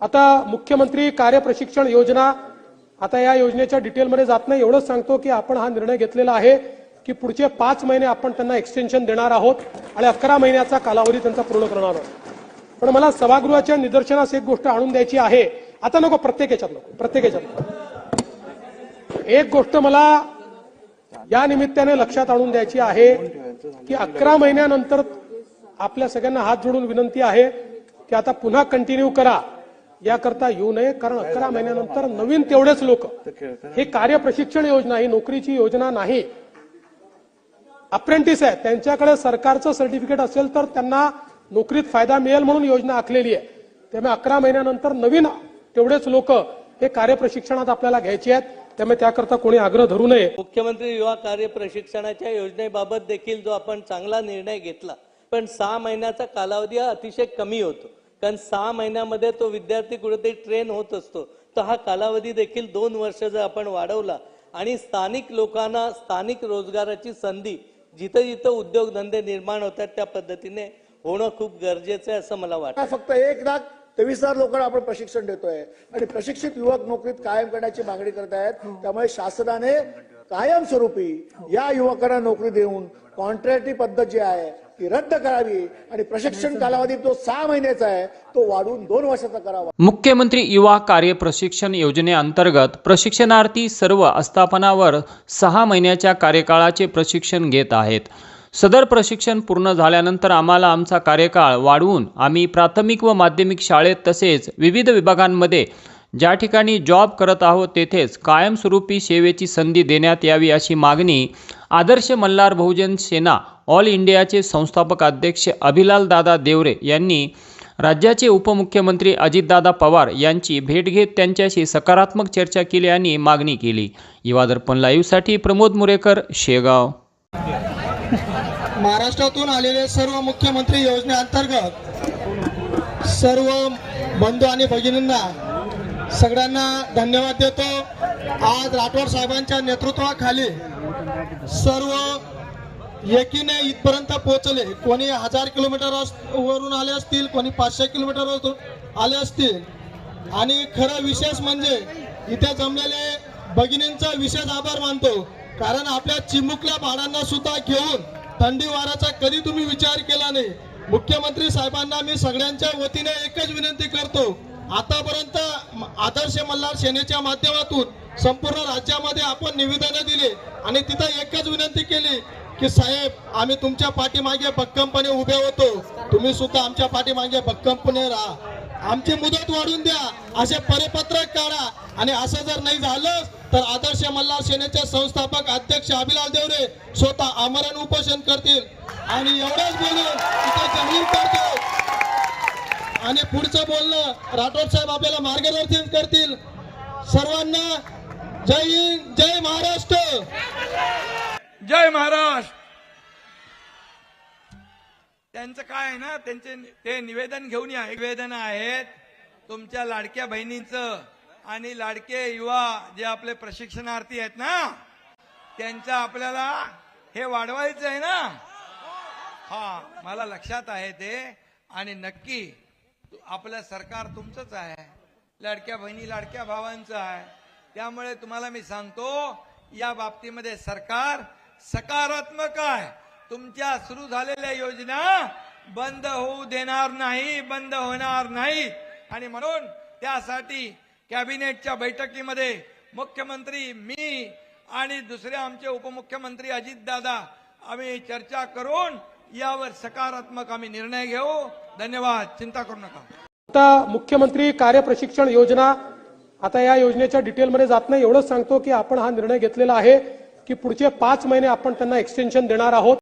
आता मुख्यमंत्री कार्यप्रशिक्षण योजना आता या योजनेच्या डिटेलमध्ये जात नाही. एवढंच सांगतो की आपण हा निर्णय घेतलेला आहे की पुढचे पाच महिने आपण त्यांना एक्सटेन्शन देणार आहोत आणि अकरा महिन्याचा कालावधी त्यांचा पूर्ण करणार आहोत. पण मला सभागृहाच्या निदर्शनास एक गोष्ट आणून द्यायची आहे. आता नको प्रत्येक याच्यात नको प्रत्येक याच्यात एक गोष्ट मला या निमित्ताने लक्षात आणून द्यायची आहे की अकरा महिन्यानंतर आपल्या सगळ्यांना हात जोडून विनंती आहे की आता पुन्हा कंटिन्यू करा. याकरता येऊ नये कारण अकरा महिन्यानंतर नवीन तेवढेच लोक. हे कार्य प्रशिक्षण योजना ही नोकरीची योजना नाही. अप्रेंटिस आहे. त्यांच्याकडे सरकारचं सर्टिफिकेट असेल तर त्यांना नोकरीत फायदा मिळेल म्हणून योजना आखलेली आहे. त्यामुळे अकरा महिन्यानंतर नवीन तेवढेच लोक हे कार्य प्रशिक्षणात आपल्याला घ्यायचे आहेत. त्यामुळे त्याकरता कोणी आग्रह धरू नये. मुख्यमंत्री युवा कार्य प्रशिक्षणाच्या योजनेबाबत देखील जो आपण चांगला निर्णय घेतला पण सहा महिन्याचा कालावधी हा अतिशय कमी होतो. कारण सहा महिन्यामध्ये तो विद्यार्थी कुठेतरी ट्रेन होत असतो. तर हा कालावधी देखील दोन वर्ष जर आपण वाढवला आणि स्थानिक लोकांना स्थानिक रोजगाराची संधी जिथं जिथं उद्योगधंदे निर्माण होतात त्या पद्धतीने होणं खूप गरजेचं आहे असं मला वाटतं. फक्त एक लाख तेवीस हजार लोकांना आपण प्रशिक्षण देतोय. आणि प्रशिक्षित युवक नोकरीत कायम करण्याची मागणी करत आहेत. त्यामुळे शासनाने कायमस्वरूपी या युवकांना नोकरी देऊन कॉन्ट्रॅक्टी पद्धत जी आहे ती रद्द करावी आणि प्रशिक्षण कालावधी जो सहा महिन्याचा आहे तो वाढवून दोन वर्षाचा करावा. मुख्यमंत्री युवा कार्य प्रशिक्षण योजनेअंतर्गत प्रशिक्षणार्थी सर्व आस्थापनावर सहा महिन्याच्या कार्यकाळाचे प्रशिक्षण घेत आहेत. सदर प्रशिक्षण पूर्ण झाल्यानंतर आम्हाला आमचा कार्यकाळ वाढवून आम्ही प्राथमिक व माध्यमिक शाळेत तसेच विविध विभागांमध्ये ज्या ठिकाणी जॉब करत आहोत तेथेच कायमस्वरूपी सेवेची संधी देण्यात यावी अशी मागणी आदर्श मल्हार बहुजन सेना ऑल इंडियाचे संस्थापक अध्यक्ष अभिलाल दादा देवरे यांनी राज्याचे उपमुख्यमंत्री अजितदादा पवार यांची भेट घेत त्यांच्याशी सकारात्मक चर्चा केली आणि मागणी केली. युवा दर्पण लाईव्हसाठी प्रमोद मुरेकर शेगाव. महाराष्ट्रातून आलेले सर्व मुख्यमंत्री योजनेअंतर्गत सर्व बंधू आणि भगिनींना सगळ्यांना धन्यवाद देतो. आज राठोड साहेबांच्या नेतृत्वाखाली सर्व एकीने इथपर्यंत पोहोचले. कोणी हजार किलोमीटर अस- वरून आले असतील कोणी पाचशे किलोमीटर आले असतील. आणि खरं विशेष म्हणजे इथे जमलेले भगिनींचा विशेष आभार मानतो. कारण आपल्या चिमुकल्या बाळांना सुद्धा घेऊन थंडी वाराचा कधी तुम्ही विचार केला नाही. मुख्यमंत्री साहेबांना मी सगळ्यांच्या वतीने एकच विनंती करतो. आतापर्यंत आदर्श मल्हार सेनेच्या माध्यमातून संपूर्ण राज्यामध्ये आपण निवेदनं दिली आणि तिथं एकच विनंती केली की साहेब आम्ही तुमच्या पाठीमागे भक्कमपणे उभे होतो. तुम्ही सुद्धा आमच्या पाठीमागे भक्कमपणे राहा. आमची मुदत वाढून द्या. असे परिपत्रक काढा. आणि असं जर नाही झालं तर आदर्श मल्हार सेनेचे संस्थापक अध्यक्ष अभिलाल देवरे स्वतः आमरण उपोषण करतील. आणि एवढंच बोलून इथे जाहीर करतो आणि पुढचं बोलणं राठोड साहेब आपल्याला मार्गदर्शन करतील. सर्वांना जय हिंद जय महाराष्ट्र. जय महाराष्ट्र. त्यांचं काय आहे ना त्यांचे ते निवेदन घेऊन या. निवेदन आहेत तुमच्या लाडक्या बहिणीचं आणि लाडके युवा जे आपले प्रशिक्षणार्थी आहेत ना त्यांचं आपल्याला हे वाढवायचं आहे ना. हा मला लक्षात आहे ते. आणि नक्की आपलं सरकार तुमचंच आहे. लाडक्या बहिणी लाडक्या भावांचं आहे. त्यामुळे तुम्हाला मी सांगतो या बाबतीमध्ये सरकार सकारात्मक आहे. तुमच्या सुरू झालेल्या योजना बंद होऊ देणार नाही बंद होणार नाही. आणि म्हणून त्यासाठी कॅबिनेटच्या बैठकीमध्ये मुख्यमंत्री मी आणि दुसरे आमचे उपमुख्यमंत्री अजितदादा आम्ही चर्चा करून यावर सकारात्मक आम्ही निर्णय घेऊ. धन्यवाद चिंता करू नका. आता मुख्यमंत्री कार्यप्रशिक्षण योजना आता या योजनेच्या डिटेलमध्ये जात नाही. एवढंच सांगतो की आपण हा निर्णय घेतलेला आहे की पुढचे पाच महिने आपण त्यांना एक्सटेन्शन देणार आहोत.